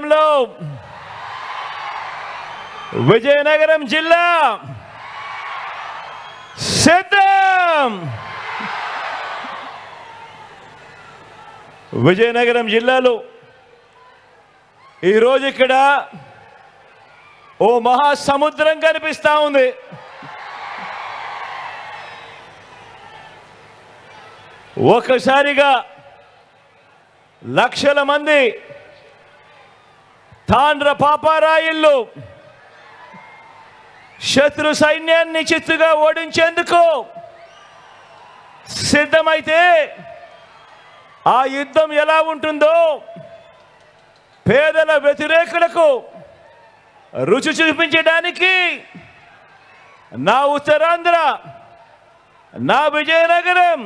విజయనగరంలో విజయనగరం జిల్లా సిద్ధం. విజయనగరం జిల్లాలో ఈరోజు ఇక్కడ ఓ మహాసముద్రం కనిపిస్తా ఉంది. ఒకసారిగా లక్షల మంది తాండ్ర పాపారాయిల్లు శత్రు సైన్యాన్ని చిత్తుగా ఓడించేందుకు సిద్ధమైతే ఆ యుద్ధం ఎలా ఉంటుందో పేదల వ్యతిరేకులకు రుచి చూపించడానికి నా ఉత్తరాంధ్ర నా విజయనగరం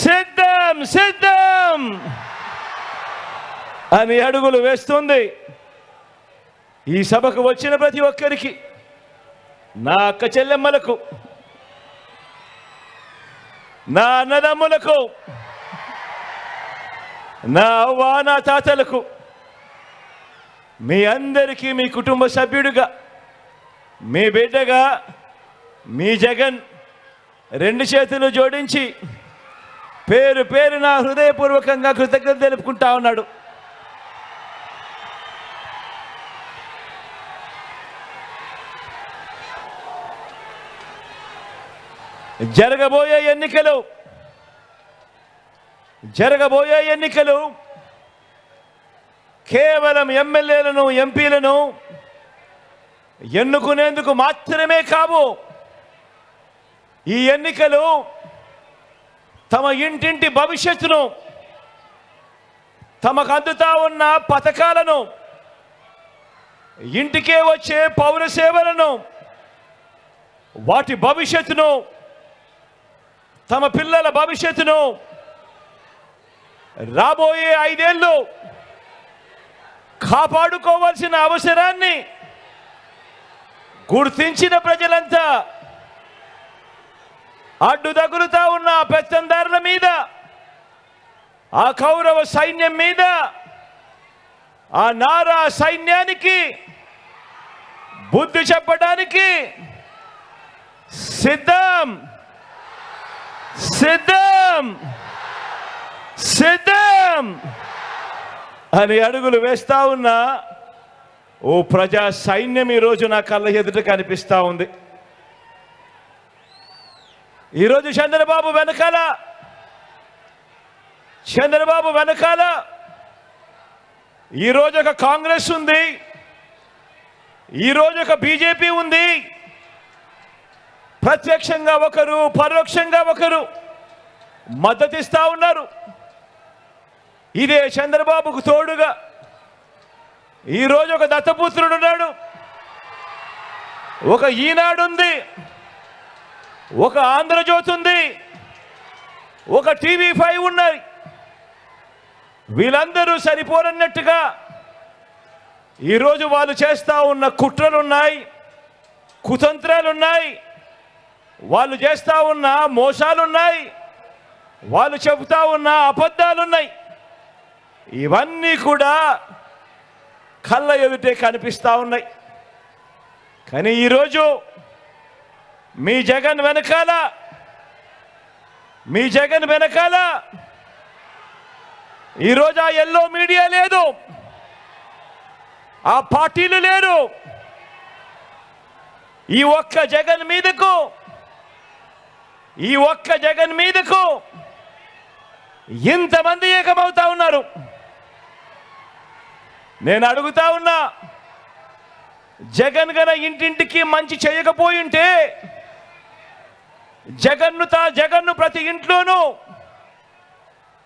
సిద్ధం సిద్ధం! అని అడుగులు వేస్తుంది. ఈ సభకు వచ్చిన ప్రతి ఒక్కరికి నా అక్క చెల్లెమ్మలకు నా అన్నదమ్ములకు నా అవ్వ నా తాతలకు మీ అందరికీ మీ కుటుంబ సభ్యుడిగా మీ బిడ్డగా మీ జగన్ రెండు చేతులు జోడించి పేరు పేరు నా హృదయపూర్వకంగా కృతజ్ఞత తెలుపుకుంటా ఉన్నాడు. జరగబోయే ఎన్నికలు. జరగబోయే ఎన్నికలు. కేవలం ఎమ్మెల్యేలను ఎంపీలను ఎన్నుకునేందుకు మాత్రమే కావు. ఈ ఎన్నికలు తమ ఇంటింటి భవిష్యత్తును తమకు అందుతా ఉన్న పథకాలను ఇంటికే వచ్చే పౌర సేవలను వాటి భవిష్యత్తును తమ పిల్లల భవిష్యత్తును రాబోయే ఐదేళ్ళు కాపాడుకోవాల్సిన అవసరాన్ని గుర్తించిన ప్రజలంతా అడ్డు తగులుతా ఉన్న పెత్తందారుల మీద ఆ కౌరవ సైన్యం మీద ఆ నారా సైన్యానికి బుద్ధి చెప్పడానికి సిద్ధం. సిద్ధం! సిద్ధం! అని అడుగులు వేస్తా ఉన్నా ఓ ప్రజా సైన్యం ఈరోజు నా కళ్ళ ఎదుట కనిపిస్తా ఉంది. ఈరోజు చంద్రబాబు వెనకాల చంద్రబాబు వెనకాల ఈరోజు ఒక కాంగ్రెస్ ఉంది ఈరోజు ఒక బీజేపీ ఉంది ప్రత్యక్షంగా ఒకరు పరోక్షంగా ఒకరు మద్దతిస్తా ఉన్నారు. ఇదే చంద్రబాబుకు తోడుగా ఈరోజు ఒక దత్తపుత్రుడు ఉన్నాడు. ఒక ఈనాడుంది ఒక ఆంధ్రజ్యోతి ఉంది. ఒక టీవీ ఫైవ్ ఉన్నాయి వీళ్ళందరూ సరిపోరన్నట్టుగా ఈరోజు వాళ్ళు చేస్తూ ఉన్న కుట్రలున్నాయి కుతంత్రాలున్నాయి. వాళ్ళు చేస్తూ ఉన్న మోసాలున్నాయి. వాళ్ళు చెబుతా ఉన్న అబద్ధాలున్నాయి. ఇవన్నీ కూడా కళ్ళ ఎదుటే కనిపిస్తూ ఉన్నాయి. కానీ ఈరోజు మీ జగన్ వెనకాల మీ జగన్ వెనకాల ఈరోజు ఆ ఎల్లో మీడియా లేదు. ఆ పార్టీలు లేరు. ఈ ఒక్క జగన్ మీదకు ఈ ఒక్క జగన్ మీదకు ఇంతమంది ఏకమవుతా ఉన్నారు. నేను అడుగుతా ఉన్నా జగన్ గన ఇంటింటికి మంచి చేయకపోయింటే జగన్ను తా జగన్ను ప్రతి ఇంట్లోనూ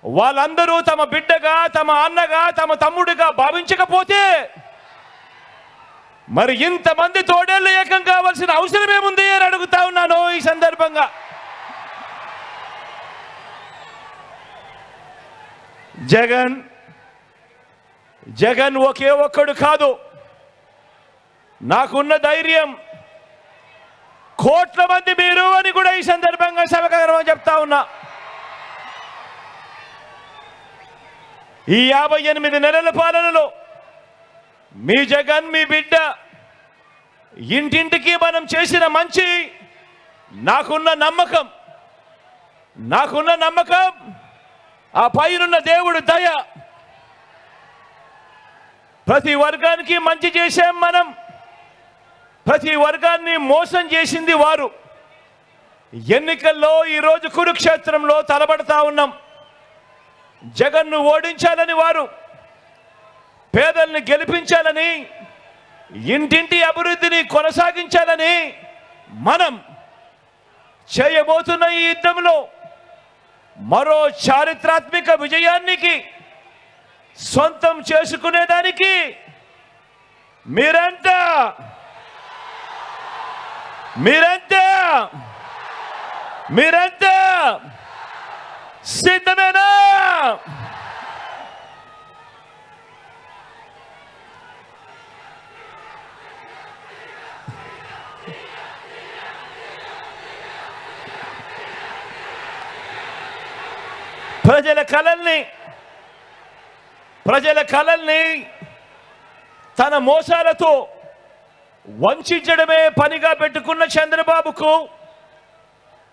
వాళ్ళందరూ తమ బిడ్డగా తమ అన్నగా తమ తమ్ముడిగా భావించకపోతే మరి ఇంతమంది తోడేళ్ళు ఏకం కావాల్సిన అవసరం ఏముంది అని అడుగుతా ఉన్నాను ఈ సందర్భంగా. జగన్ జగన్ ఒకే ఒక్కడు కాదు. నాకున్న ధైర్యం కోట్ల మంది మీరు అని కూడా ఈ సందర్భంగా సభకరం చెప్తా ఉన్నా. ఈ యాభై ఎనిమిది నెలల పాలనలో మీ జగన్ మీ బిడ్డ ఇంటింటికి మనం చేసిన మంచి నాకున్న నమ్మకం నాకున్న నమ్మకం ఆ పైనున్న దేవుడు దయ. ప్రతి వర్గానికి మంచి చేశాం మనం. ప్రతి వర్గాన్ని మోసం చేసింది వారు. ఎన్నికల్లో ఈరోజు కురుక్షేత్రంలో తలబడతా ఉన్నాం. జగన్ను ఓడించాలని వారు పేదల్ని గెలిపించాలని ఇంటింటి అభివృద్ధిని కొనసాగించాలని మనం చేయబోతున్న ఈ యుద్ధంలో మరో చారిత్రాత్మక విజయానికి సొంతం చేసుకునేదానికి మీరంతా మీరంతా మీరంతా సిద్ధమేనా? ప్రజల కళల్ని ప్రజల కళల్ని తన మోసాలతో వంచడమే పనిగా పెట్టుకున్న చంద్రబాబుకు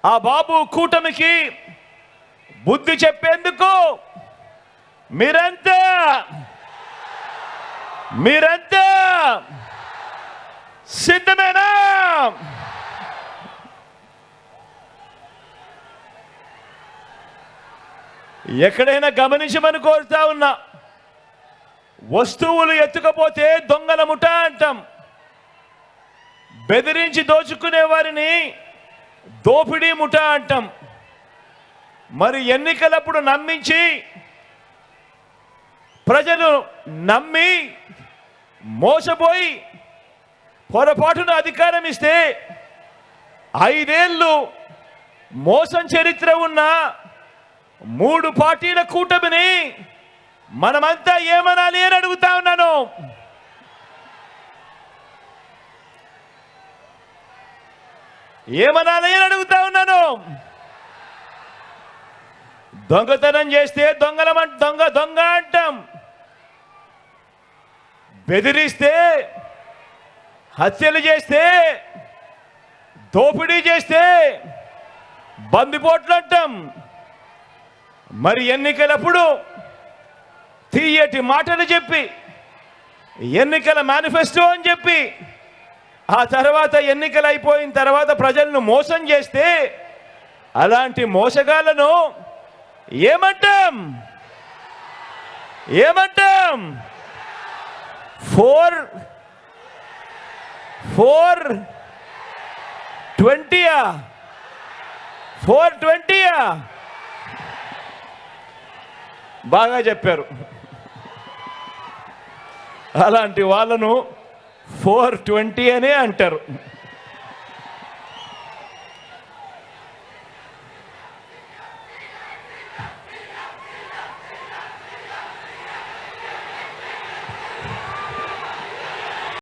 ఆ బాబు కూటమికి బుద్ధి చెప్పేందుకు మీరంతా మీరంతా సిద్ధమేనా? ఎక్కడైనా గమనించమని కోరుతా ఉన్నా. వస్తువులు ఎత్తుకపోతే దొంగల ముఠ అంటాం. బెదిరించి దోచుకునే వారిని దోపిడీ ముఠ అంటాం. మరి ఎన్నికలప్పుడు నమ్మించి ప్రజలు నమ్మి మోసపోయి పొరపాటున అధికారం ఇస్తే ఐదేళ్ళు మోసం చరిత్ర ఉన్న మూడు పార్టీల కూటమిని మనమంతా ఏమనాలి అని అడుగుతా ఉన్నాను. ఏమనాలి అని అడుగుతా ఉన్నాను. దొంగతనం చేస్తే దొంగలం దొంగ దొంగ అంటాం. బెదిరిస్తే హత్యలు చేస్తే దోపిడీ చేస్తే బందిపోట్లు అంటాం. మరి ఎన్నికలప్పుడు తీయటి మాటలు చెప్పి ఎన్నికల మేనిఫెస్టో అని చెప్పి ఆ తర్వాత ఎన్నికలు అయిపోయిన తర్వాత ప్రజలను మోసం చేస్తే అలాంటి మోసగాళ్ళను ఏమంటాం? ఏమంటాం? ఫోర్ ఫోర్ ట్వంటీయా? ఫోర్ ట్వంటీయా? బాగా చెప్పారు. అలాంటి వాళ్ళను ఫోర్ ట్వంటీ అనే అంటారు.